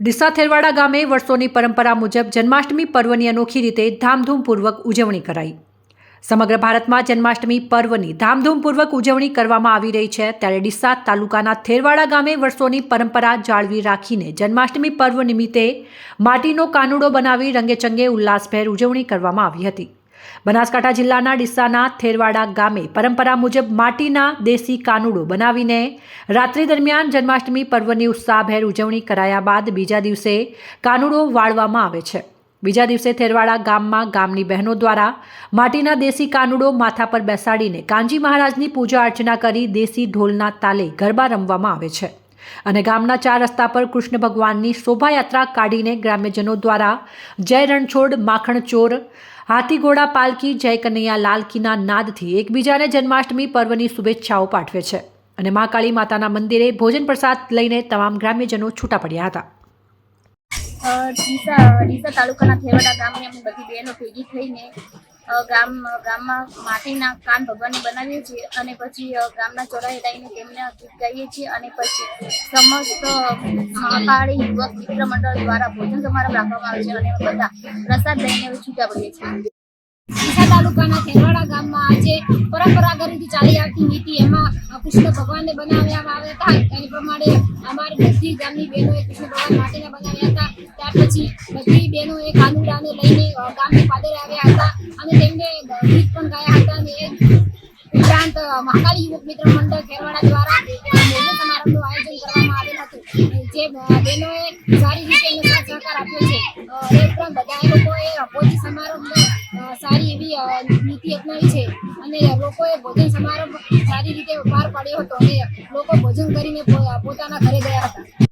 ડીસા થેરવાડા ગામે વર્ષોની પરંપરા મુજબ જન્માષ્ટમી પર્વની અનોખી રીતે ધામધૂમપૂર્વક ઉજવણી કરાઈ. સમગ્ર ભારતમાં જન્માષ્ટમી પર્વની ધામધૂમપૂર્વક ઉજવણી કરવામાં આવી રહી છે, ત્યારે ડીસા તાલુકાના થેરવાડા ગામે વર્ષોની પરંપરા જાળવી રાખીને જન્માષ્ટમી પર્વ નિમિત્તે માટીનો કાનુડો બનાવી રંગેચંગે ઉલ્લાસભેર ઉજવણી કરવામાં આવી હતી. બનાસકાંઠા જિલ્લાના ડીસાના થેરવાડા ગામે પરંપરા મુજબ માટીના દેશી કાનુડો બનાવીને રાત્રિ દરમિયાન જન્માષ્ટમી પર્વની ઉત્સાહભેર ઉજવણી કરાયા બાદ બીજા દિવસે કાનુડો વાળવામાં આવે છે. બીજા દિવસે થેરવાડા ગામમાં ગામની બહેનો દ્વારા માટીના દેશી કાનુડો માથા પર બેસાડીને કાંજી મહારાજની પૂજા અર્ચના કરી દેશી ઢોલના તાલે ગરબા રમવામાં આવે છે. અને ગામના ચાર રસ્તા પર કૃષ્ણ ભગવાનની શોભાયાત્રા કાઢીને ગ્રામ્યજનો દ્વારા જય રણછોડ માખણ ચોર હાથી ઘોડા પાલકી જય કનૈયા લાલકીના નાદથી એકબીજાને જન્માષ્ટમી પર્વની શુભેચ્છાઓ પાઠવે છે. અને મા કાળી માતાના મંદિરે ભોજન પ્રસાદ લઈને તમામ ગ્રામ્યજનો છૂટા પડ્યા હતા. ડીસા ડીસા તાલુકાના થેવાડા ગામની અમે બધી બહેનો ભેગી થઈને ગામ ગામમાં માટીના કાન ભગવાનને બનાવીએ છીએ અને પછી ગામના ચોરાએ લઈને તેમને ગીત ગાઈએ છીએ અને પછી સમસ્ત મહાકાળી યુવક મિત્ર મંડળ દ્વારા ભોજન સમારંભ રાખવામાં આવે છે અને બધા પ્રસાદ લઈને છૂટા પડીએ છીએ. ડીસા તાલુકાના થેરવાડા ગામમાં આજે પરંપરાગત રીતે ચાલી આવતી નીતિ એમાં કૃષ્ણ ભગવાનને બનાવવામાં આવ્યા હતા. એની પ્રમાણે અમારી બધી ગામની બહેનોએ કૃષ્ણ ભગવાન માટીના બનાવ્યા હતા. ત્યાર પછી બધી બહેનોએ કાનુડાને લઈને ગામની પાદરે આવ્યા હતા અને તેમને ગીત પણ ગાયા હતા અને ઉપરાંત મહાકાલી યુવક મિત્ર મંડળ ખેરવાડા દ્વારા ભોજન સમારંભનું આયોજન કરવામાં આવેલ હતું. જે બહેનોએ સારી રીતે એમને સહકાર આપ્યો છે એ ઉપરાંત બધા લોકોએ ભોજન સમારંભ સારી એવી નીતિ અપનાવી છે અને લોકોએ ભોજન સમારંભ સારી રીતે પાર પાડ્યો હતો અને લોકો ભોજન કરીને પોતાના ઘરે ગયા હતા.